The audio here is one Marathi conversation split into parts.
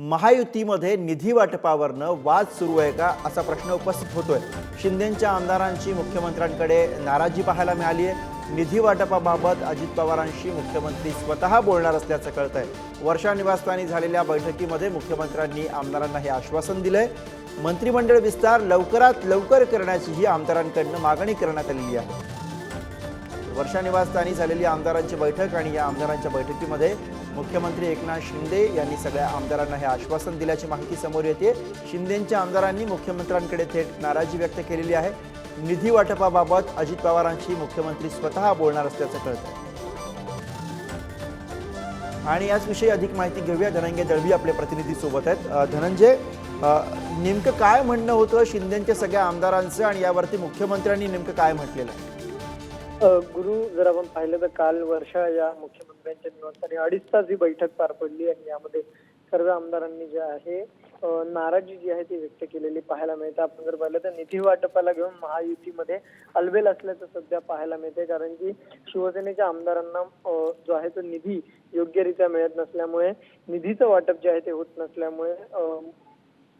महायुतीमध्ये निधी वाटपावरनं वाद सुरू आहे का असा प्रश्न उपस्थित होतोय. शिंदेच्या आमदारांची मुख्यमंत्र्यांकडे नाराजी पाहायला मिळाली आहे. निधी वाटपाबाबत अजित पवारांशी मुख्यमंत्री स्वतः बोलणार असल्याचं कळत आहे वर्षा निवासस्थानी झालेल्या बैठकीमध्ये मुख्यमंत्र्यांनी आमदारांना हे आश्वासन दिलंय. मंत्रिमंडळ विस्तार लवकरात लवकर करण्याचीही आमदारांकडनं मागणी करण्यात आलेली आहे. वर्षा निवासस्थानी झालेली आमदारांची बैठक आणि या आमदारांच्या बैठकीमध्ये मुख्यमंत्री एकनाथ शिंदे यांनी सगळ्या आमदारांना हे आश्वासन दिल्याची माहिती समोर येते. शिंदेंच्या आमदारांनी मुख्यमंत्र्यांकडे थेट नाराजी व्यक्त केलेली आहे. निधी वाटपाबाबत अजित पवारांशी मुख्यमंत्री स्वतः बोलणार असल्याचं कळतं आणि याचविषयी अधिक माहिती घेऊया. धनंजय दळवी आपले प्रतिनिधी सोबत आहेत. धनंजय नेमकं काय म्हणणं होतं शिंदेच्या सगळ्या आमदारांचं आणि यावरती मुख्यमंत्र्यांनी नेमकं काय म्हटलेलं आहे? गुरु जर आपण पाहिलं तर काल वर्षा या मुख्यमंत्री मुख्यमंत्र्यांच्या निवासस्थानी अडीच तास ही बैठक पार पडली आणि यामध्ये सर्व आमदारांनी जे आहे नाराजी जी आहे ती व्यक्त केलेली पाहायला मिळते. आपण जर पाहिलं तर निधी वाटपाला घेऊन महायुतीमध्ये अलबेल असल्याचं सध्या पाहायला मिळते कारण की शिवसेनेच्या आमदारांना जो आहे तो निधी योग्यरित्या मिळत नसल्यामुळे निधीचं वाटप जे आहे ते होत नसल्यामुळे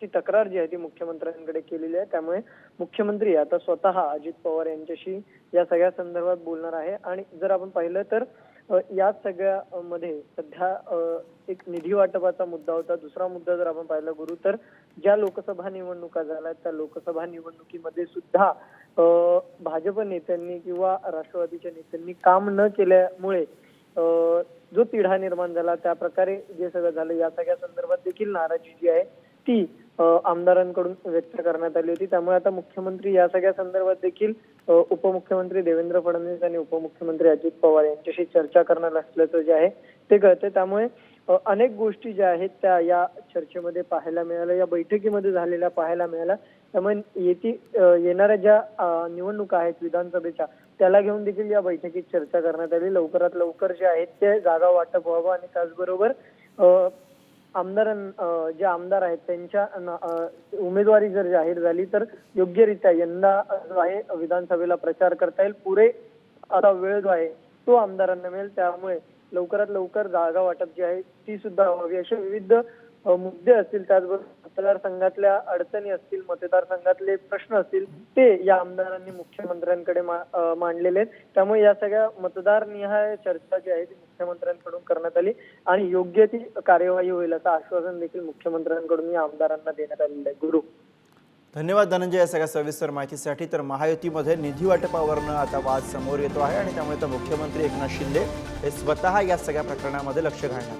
ती तक्रार जी आहे ती मुख्यमंत्र्यांकडे केलेली आहे. त्यामुळे मुख्यमंत्री आता स्वतः अजित पवार यांच्याशी या सगळ्या संदर्भात बोलणार आहे. आणि जर आपण पाहिलं तर या सगळ्या मध्ये सध्या एक निधी वाटपाचा मुद्दा होता. दुसरा मुद्दा जर आपण पाहिला गुरु तर ज्या लोकसभा निवडणुका झाल्या त्या लोकसभा निवडणुकीमध्ये सुद्धा भाजप नेत्यांनी किंवा राष्ट्रवादीच्या नेत्यांनी काम न केल्यामुळे जो तिढा निर्माण झाला त्या प्रकारे जे सगळं झालं या सगळ्या संदर्भात देखील नाराजी जी आहे ती आमदारांकडून व्यक्त करण्यात आली होती. त्यामुळे आता मुख्यमंत्री या सगळ्या संदर्भात देखील उपमुख्यमंत्री देवेंद्र फडणवीस आणि उपमुख्यमंत्री अजित पवार यांच्याशी चर्चा करणार असल्याचं जे आहे ते कळते त्यामुळे अनेक गोष्टी ज्या आहेत त्या या चर्चेमध्ये पाहायला मिळाल्या या बैठकीमध्ये झालेल्या पाहायला मिळाल्या. त्यामुळे येती येणाऱ्या ज्या निवडणुका आहेत विधानसभेच्या त्याला घेऊन देखील या बैठकीत चर्चा करण्यात आली. लवकरात लवकर जे आहेत ते जागा वाटप व्हावं आणि त्याचबरोबर आमदारां जे आमदार आहेत त्यांच्या उमेदवारी जर जाहीर झाली तर योग्यरित्या यंदा जो आहे विधानसभेला प्रचार करता येईल. पुरे आता वेळ जो आहे तो आमदारांना मिळेल. त्यामुळे लवकरात लवकर जागा वाटप जी आहे ती सुद्धा व्हावी. असे विविध मुद्दे असतील त्याचबरोबर मतदारसंघातल्या अडचणी असतील मतदारसंघातले प्रश्न असतील ते या आमदारांनी मुख्यमंत्र्यांकडे मा- मांडलेले आहेत. त्यामुळे या सगळ्या मतदार निहाय चर्चा जी आहे ती मुख्यमंत्र्यांकडून करण्यात आली आणि योग्य ती कार्यवाही होईल असं आश्वासन देखील मुख्यमंत्र्यांकडून या आमदारांना देण्यात आलेलं आहे. गुरु. धन्यवाद धनंजय या सगळ्या सविस्तर माहितीसाठी. तर महायुतीमध्ये निधी वाटपावरनं आता वाद समोर येतो आहे आणि त्यामुळे तर मुख्यमंत्री एकनाथ शिंदे हे स्वतः या सगळ्या प्रकरणामध्ये लक्ष घालणार